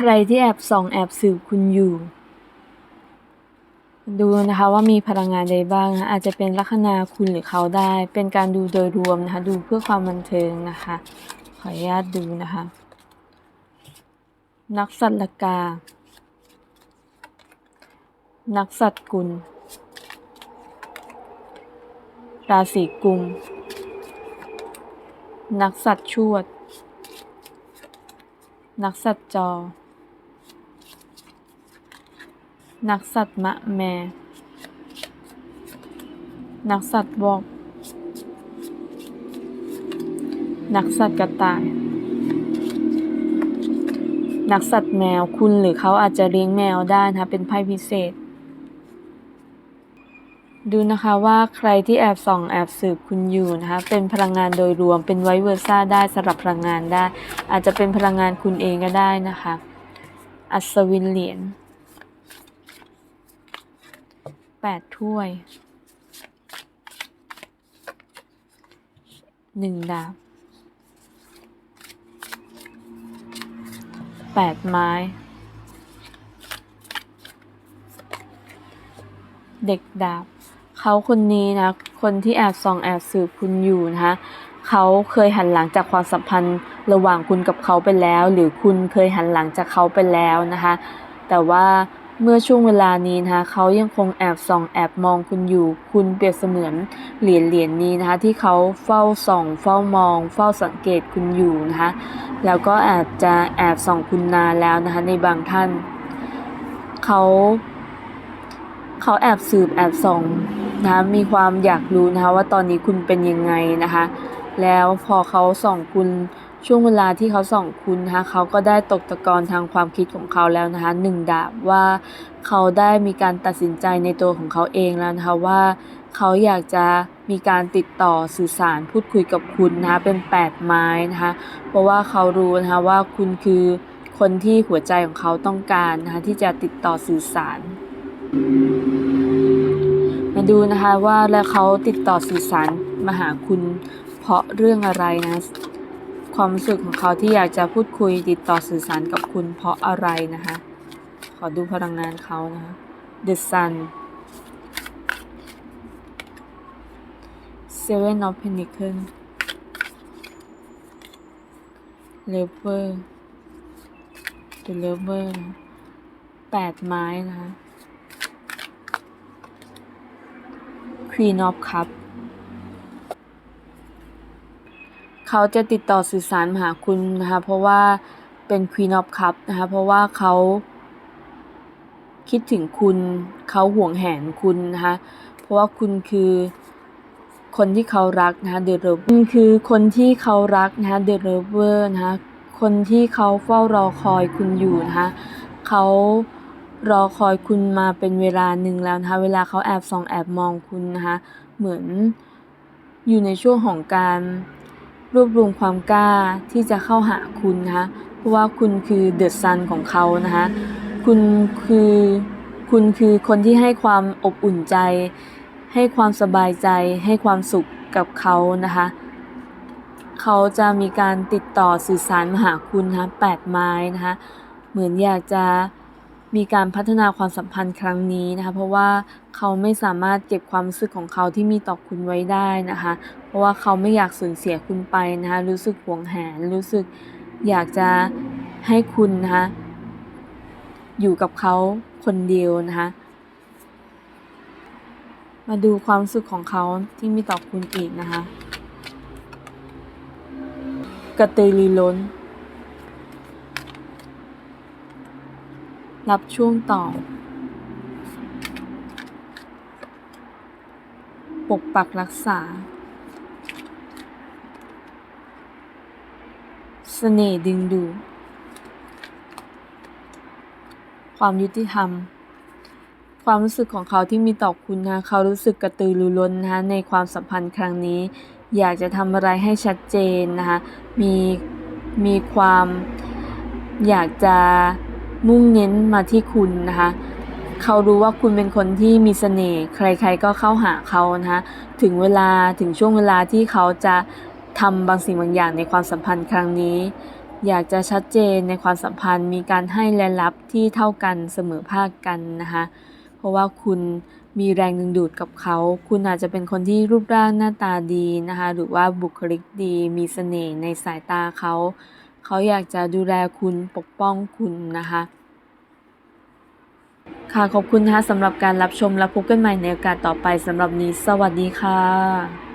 ใครที่แอบส่องแอบสืบคุณอยู่ ดูนะคะว่ามีพลังงานใดบ้างนะอาจจะเป็นลัคนาคุณหรือเขาได้ เป็นการดูโดยรวมนะคะ ดูเพื่อความบันเทิงนะคะ ขออนุญาตดูนะคะ นักสัตว์ลกา นักสัตว์กุล ราศีกุม นักสัตว์ชวดนักสัตว์จอ นักสัตว์มะแม นักสัตว์วอก นักสัตว์กระต่าย นักสัตว์แมว คุณหรือเขาอาจจะเลี้ยงแมวได้นะคะ เป็นไพ่พิเศษ ดูนะคะว่าใครที่แอบส่องแอบสืบคุณอยู่นะคะ เป็นพลังงานโดยรวม เป็นไวเวอร์ซ่าได้สำหรับพลังงานได้ อาจจะเป็นพลังงานคุณเองก็ได้นะคะ อัศวินเหรียญ แปดถ้วยหนึ่งดาบแปดไม้ เด็กดาบ เขาคนนี้นะ คนที่แอบส่องแอบสืบคุณอยู่นะคะเขาเคยหันหลังจากความสัมพันธ์ระหว่างคุณกับเขาไปแล้ว หรือคุณเคยหันหลังจากเขาไปแล้วนะคะ แต่ว่า เมื่อช่วงเวลานี้นะคะเขายังคงแอบส่องแอบมองคุณอยู่ คุณเปรียบเสมือนเหรียญเหรียญนี้นะคะ ที่เขาเฝ้าส่อง เฝ้ามอง เฝ้าสังเกตคุณอยู่นะคะ แล้วก็อาจจะแอบส่องคุณนานแล้วนะคะ ในบางท่าน เขาเขาแอบสืบแอบส่องนะคะมีความอยากรู้นะคะว่าตอนนี้คุณเป็นยังไงนะคะ แล้วพอเขาส่องคุณ ช่วงเวลาที่เขาส่องคุณนะคะเขาก็ได้ตกตะกอนทางความคิดของเขาแล้วนะคะหนึ่งดาบว่าเขาได้มีการตัดสินใจในตัวของเขาเองแล้วนะคะว่าเขาอยากจะมีการติดต่อสื่อสารพูดคุยกับคุณนะคะเป็นแปดไม้นะคะเพราะว่าเขารู้นะคะว่าคุณคือคนที่หัวใจของเขาต้องการนะคะที่จะติดต่อสื่อสาร มาดูนะคะว่าแล้วเขาติดต่อสื่อสารมาหาคุณเพราะเรื่องอะไรนะ ความรู้สึกของเขาที่อยากจะพูดคุยติดต่อสื่อสารกับคุณเพราะอะไรนะคะ ขอดูพลังงานเขานะคะ The Sun Seven of Pentacles Lover The Lover นะแปดไม้นะคะ Queen of Cup เขาจะติดต่อสื่อสารมาหาคุณนะคะเพราะว่าเป็น Queen of Cup นะคะเพราะว่าเขาคิดถึงคุณเขาห่วงแหนคุณนะคะเพราะว่าคุณคือคนที่เขารักนะคะ The Lover คุณคือคนที่เขารักนะคะ The Lover นะคะคนที่เขาเฝ้ารอคอยคุณอยู่นะคะเขารอคอยคุณมาเป็นเวลาหนึ่งแล้วนะคะเวลาเขาแอบส่องแอบมองคุณนะคะเหมือนอยู่ในช่วงของการ รวบรวมความกล้าที่จะเข้าหาคุณนะคะเพราะว่าคุณคือเดอะซันของเขานะคะคุณคือคุณคือคนที่ให้ความอบอุ่นใจ ให้ความสบายใจ ให้ความสุขกับเขานะคะเขาจะมีการติดต่อสื่อสารมาหาคุณนะคะแปดไม้นะคะเหมือนอยากจะ มีการพัฒนาความสัมพันธ์ครั้งนี้นะคะ เพราะว่าเขาไม่สามารถเก็บความรู้สึกของเขาที่มีต่อคุณไว้ได้นะคะ เพราะว่าเขาไม่อยากสูญเสียคุณไปนะคะรู้สึกหวงแหนรู้สึกอยากจะให้คุณนะคะอยู่กับเขาคนเดียวนะคะมาดูความรู้สึกของเขาที่มีต่อคุณอีกนะคะ กระตือรือร้น รับช่วงต่อ ปกปักรักษา เสน่ห์ดึงดูดความยุติธรรม ความรู้สึกของเขาที่มีต่อคุณนะ เขารู้สึกกระตือรือร้นนะคะในความสัมพันธ์ครั้งนี้ อยากจะทำอะไรให้ชัดเจนนะคะ มีมีความอยากจะ มุ่งเน้นมาที่คุณนะคะ เขารู้ว่าคุณเป็นคนที่มีเสน่ห์ใครๆก็เข้าหาเขานะคะถึงเวลาถึงช่วงเวลาที่เขาจะทำบางสิ่งบางอย่างในความสัมพันธ์ครั้งนี้ อยากจะชัดเจนในความสัมพันธ์ มีการให้และรับที่เท่ากันเสมอภาคกันนะคะเพราะว่าคุณมีแรงดึงดูดกับเขา คุณอาจจะเป็นคนที่รูปร่างหน้าตาดีนะคะ หรือว่าบุคลิกดี มีเสน่ห์ในสายตาเขา เขาอยากจะดูแลคุณปกป้องคุณนะคะ ค่ะขอบคุณนะคะสำหรับการรับชมและพบกันใหม่ในโอกาสต่อไปสำหรับนี้ สวัสดีค่ะ